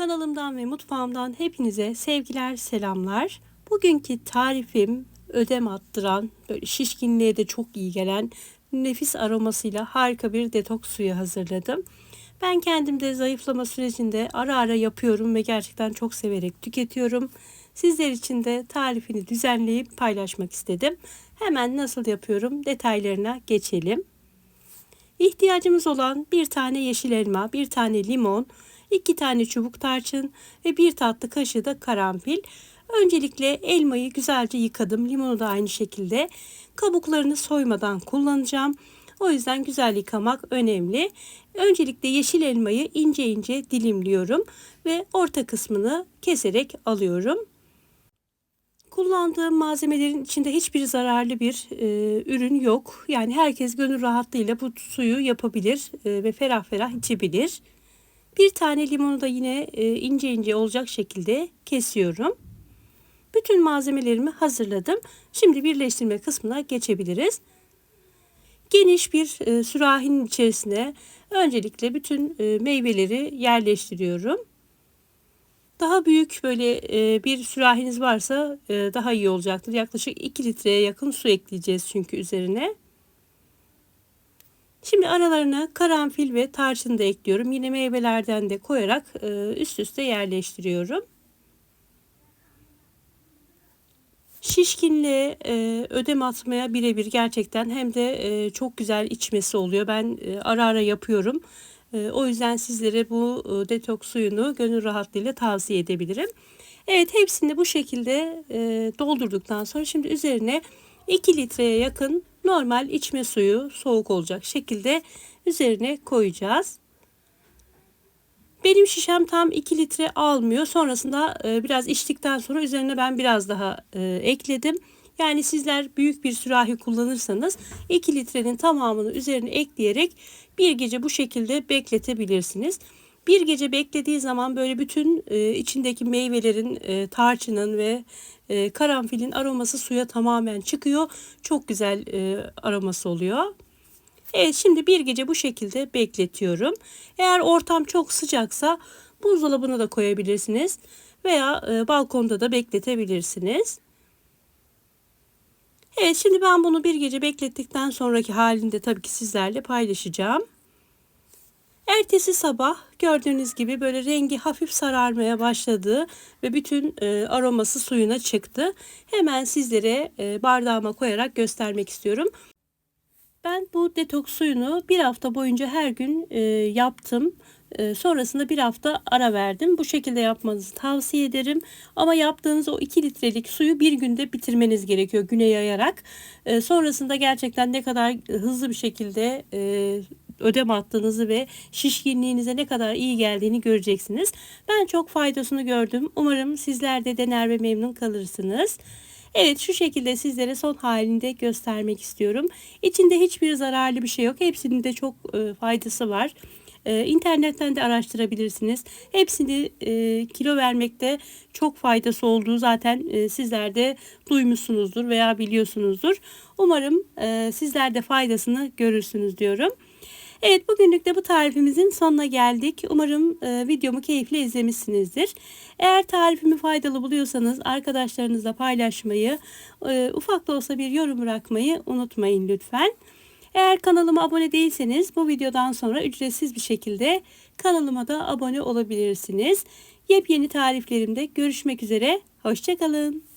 Kanalımdan ve mutfağımdan hepinize sevgiler, selamlar. Bugünkü tarifim ödem attıran, böyle şişkinliğe de çok iyi gelen nefis aromasıyla harika bir detoks suyu hazırladım. Ben kendim de zayıflama sürecinde ara ara yapıyorum ve gerçekten çok severek tüketiyorum. Sizler için de tarifini düzenleyip paylaşmak istedim. Hemen nasıl yapıyorum detaylarına geçelim. İhtiyacımız olan bir tane yeşil elma, bir tane limon, iki tane çubuk tarçın ve bir tatlı kaşığı da karanfil. Öncelikle elmayı güzelce yıkadım. Limonu da aynı şekilde. Kabuklarını soymadan kullanacağım. O yüzden güzel yıkamak önemli. Öncelikle yeşil elmayı ince ince dilimliyorum ve orta kısmını keserek alıyorum. Kullandığım malzemelerin içinde hiçbir zararlı bir e, ürün yok. Yani herkes gönül rahatlığıyla bu suyu yapabilir e, ve ferah ferah içebilir. Bir tane limonu da yine e, ince ince olacak şekilde kesiyorum. Bütün malzemelerimi hazırladım. Şimdi birleştirme kısmına geçebiliriz. Geniş bir e, sürahinin içerisine öncelikle bütün e, meyveleri yerleştiriyorum. Daha büyük böyle bir sürahiniz varsa daha iyi olacaktır. Yaklaşık 2 litreye yakın su ekleyeceğiz çünkü üzerine. Şimdi aralarına karanfil ve tarçın da ekliyorum. Yine meyvelerden de koyarak e, üst üste yerleştiriyorum. Şişkinliğe, e, ödem atmaya birebir gerçekten hem de e, çok güzel içmesi oluyor. Ben e, ara ara yapıyorum. E, o yüzden sizlere bu detoks suyunu gönül rahatlığıyla tavsiye edebilirim. Evet hepsini bu şekilde doldurduktan sonra şimdi üzerine 2 litreye yakın normal içme suyu soğuk olacak şekilde üzerine koyacağız. Benim şişem tam 2 litre almıyor. Sonrasında e, biraz içtikten sonra üzerine ben biraz daha e, ekledim. Yani sizler büyük bir sürahi kullanırsanız 2 litrenin tamamını üzerine ekleyerek bir gece bu şekilde bekletebilirsiniz. Bir gece beklediği zaman böyle bütün e, içindeki meyvelerin, e, tarçının ve e, karanfilin aroması suya tamamen çıkıyor. Çok güzel e, aroması oluyor. Evet şimdi bir gece bu şekilde bekletiyorum. Eğer ortam çok sıcaksa buzdolabına da koyabilirsiniz veya e, balkonda da bekletebilirsiniz. Evet şimdi ben bunu bir gece beklettikten sonraki halinde tabii ki sizlerle paylaşacağım. Ertesi sabah gördüğünüz gibi böyle rengi hafif sararmaya başladı ve bütün e, aroması suyuna çıktı. Hemen sizlere e, bardağıma koyarak göstermek istiyorum. Ben bu detoks suyunu bir hafta boyunca her gün e, yaptım. E, sonrasında bir hafta ara verdim. Bu şekilde yapmanızı tavsiye ederim. Ama yaptığınız o 2 litrelik suyu bir günde bitirmeniz gerekiyor güne yayarak. E, sonrasında gerçekten ne kadar hızlı bir şekilde e, ödem attığınızı ve şişkinliğinize ne kadar iyi geldiğini göreceksiniz. Ben çok faydasını gördüm. Umarım sizler de dener ve memnun kalırsınız. Evet şu şekilde sizlere son halinde göstermek istiyorum. İçinde hiçbir zararlı bir şey yok. Hepsinin de çok e, faydası var. Ee, internetten de araştırabilirsiniz. Hepsini e, kilo vermekte çok faydası olduğu zaten e, sizler de duymuşsunuzdur veya biliyorsunuzdur. Umarım e, sizler de faydasını görürsünüz diyorum. Evet bugünlük de bu tarifimizin sonuna geldik. Umarım e, videomu keyifle izlemişsinizdir. Eğer tarifimi faydalı buluyorsanız arkadaşlarınızla paylaşmayı, e, ufak da olsa bir yorum bırakmayı unutmayın lütfen. Eğer kanalıma abone değilseniz bu videodan sonra ücretsiz bir şekilde kanalıma da abone olabilirsiniz. Yepyeni tariflerimde görüşmek üzere. Hoşçakalın.